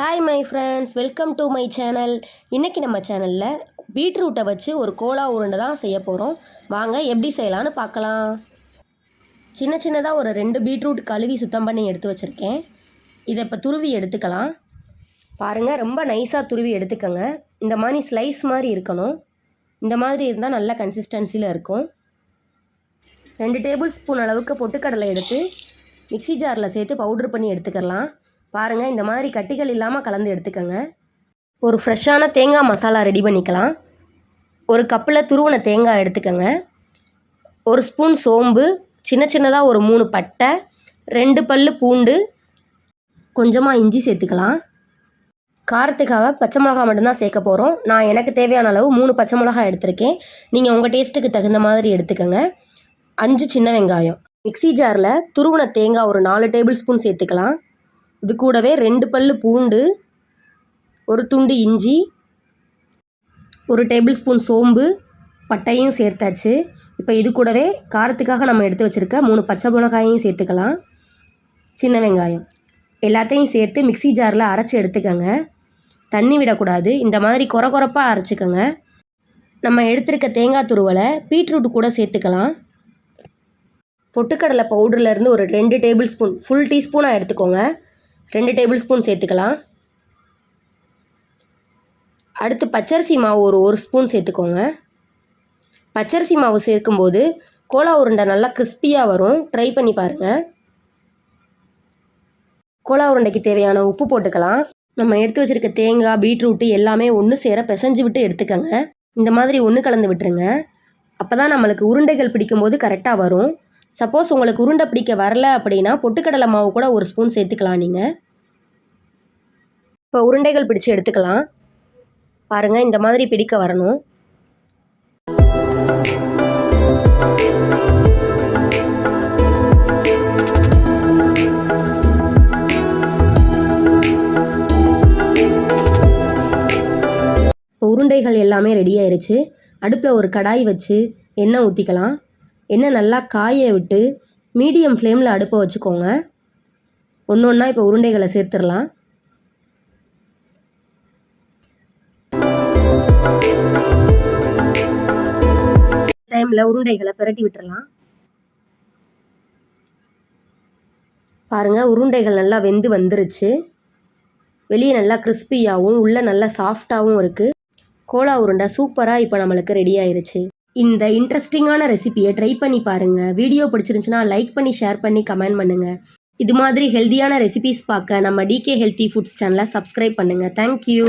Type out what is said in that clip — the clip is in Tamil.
Hi my friends welcome to my channel இன்றைக்கி நம்ம சேனலில் பீட்ரூட்டை வச்சு ஒரு கோலா உருண்டை தான் செய்ய போகிறோம் வாங்க எப்படி செய்யலான்னு பார்க்கலாம். சின்ன சின்னதாக ஒரு ரெண்டு பீட்ரூட் கழுவி சுத்தம் பண்ணி எடுத்து வச்சுருக்கேன். இதை இப்போ துருவி எடுத்துக்கலாம். பாருங்கள் ரொம்ப நைஸாக துருவி எடுத்துக்கோங்க. இந்த மாதிரி ஸ்லைஸ் மாதிரி இருக்கணும். இந்த மாதிரி இருந்தால் நல்ல கன்சிஸ்டன்சியில் இருக்கும். ரெண்டு டேபிள் ஸ்பூன் அளவுக்கு பொட்டுக்கடலை எடுத்து மிக்ஸி ஜாரில் சேர்த்து பவுடர் பண்ணி எடுத்துக்கலாம். பாருங்கள் இந்த மாதிரி கட்டிகள் இல்லாமல் கலந்து எடுத்துக்கோங்க. ஒரு ஃப்ரெஷ்ஷான தேங்காய் மசாலா ரெடி பண்ணிக்கலாம். ஒரு கப்பில் துருவன தேங்காய் எடுத்துக்கோங்க. ஒரு ஸ்பூன் சோம்பு சின்ன சின்னதாக ஒரு மூணு பட்டை ரெண்டு பல்லு பூண்டு கொஞ்சமாக இஞ்சி சேர்த்துக்கலாம். காரத்துக்காக பச்சை மிளகா மட்டும்தான் சேர்க்க போகிறோம் நான் எனக்கு தேவையான அளவு மூணு பச்சை மிளகா எடுத்திருக்கேன். நீங்கள் உங்கள் டேஸ்ட்டுக்கு தகுந்த மாதிரி எடுத்துக்கோங்க. அஞ்சு சின்ன வெங்காயம். மிக்சி ஜாரில் துருவன தேங்காய் ஒரு நாலு டேபிள் ஸ்பூன் சேர்த்துக்கலாம். இது கூடவே ரெண்டு பல் பூண்டு ஒரு துண்டு இஞ்சி ஒரு டேபிள் ஸ்பூன் சோம்பு பட்டையும் சேர்த்தாச்சு. இப்போ இது கூடவே காரத்துக்காக நம்ம எடுத்து வச்சுருக்க மூணு பச்சை மிளகாயையும் சேர்த்துக்கலாம். சின்ன வெங்காயம். எல்லாத்தையும் சேர்த்து மிக்ஸி ஜாரில் அரைச்சி எடுத்துக்கோங்க. தண்ணி விடக்கூடாது. இந்த மாதிரி கொர கொரப்பாக அரைச்சிக்கோங்க. நம்ம எடுத்திருக்க தேங்காய் துருவலை பீட்ரூட் கூட சேர்த்துக்கலாம். பொட்டுக்கடலை பவுடர்லேருந்து ஒரு ரெண்டு டேபிள் ஸ்பூன் ஃபுல் டீஸ்பூனாக எடுத்துக்கோங்க. ரெண்டு டேபிள் ஸ்பூன் சேர்த்துக்கலாம். அடுத்து பச்சரிசி மாவு ஒரு ஒரு ஸ்பூன் சேர்த்துக்கோங்க. பச்சரிசி மாவு சேர்க்கும்போது கோலா உருண்டை நல்லா கிறிஸ்பியாக வரும். ட்ரை பண்ணி பாருங்கள் கோலா உருண்டைக்கு தேவையான உப்பு போட்டுக்கலாம். நம்ம எடுத்து வச்சுருக்க தேங்காய் பீட்ரூட்டு எல்லாமே ஒன்று சேர பிசைஞ்சு விட்டு எடுத்துக்கோங்க. இந்த மாதிரி ஒன்று கலந்து விட்டுருங்க. அப்போ தான் நம்மளுக்கு உருண்டைகள் பிடிக்கும்போது கரெக்டாக வரும். சப்போஸ் உங்களுக்கு உருண்டை பிடிக்க வரல அப்படின்னா பொட்டுக்கடலை மாவு கூட ஒரு ஸ்பூன் சேர்த்துக்கலாம் நீங்கள் இப்போ உருண்டைகள் பிடிச்சு எடுத்துக்கலாம். பாருங்கள் இந்த மாதிரி பிடிக்க வரணும். இப்போ உருண்டைகள் எல்லாமே ரெடி ஆயிருச்சு. அடுப்பில் ஒரு கடாய் வச்சு எண்ணெய் ஊற்றிக்கலாம் எண்ணெய் நல்லா காய விட்டு மீடியம் ஃப்ளேமில் அடுப்பை வச்சுக்கோங்க. ஒன்று ஒன்றா இப்போ உருண்டைகளை சேர்த்துடலாம். டைமில் உருண்டைகளை பிரட்டி விட்டுறலாம். பாருங்கள் உருண்டைகள் நல்லா வெந்து வந்துருச்சு. வெளியே நல்லா கிறிஸ்பியாகவும் உள்ளே நல்லா சாஃப்டாகவும் இருக்குது கோலா உருண்டை சூப்பராக இப்போ நம்மளுக்கு ரெடி ஆயிருச்சு. இந்த இன்ட்ரெஸ்டிங்கான ரெசிபியை ட்ரை பண்ணி பாருங்கள் வீடியோ பிடிச்சிருந்துச்சுன்னா லைக் பண்ணி ஷேர் பண்ணி கமெண்ட் பண்ணுங்கள் இது மாதிரி ஹெல்த்தியான ரெசிபிஸ் பார்க்க நம்ம டிகே ஹெல்த்தி ஃபுட்ஸ் சேனலை சப்ஸ்கிரைப் பண்ணுங்கள் தேங்க்யூ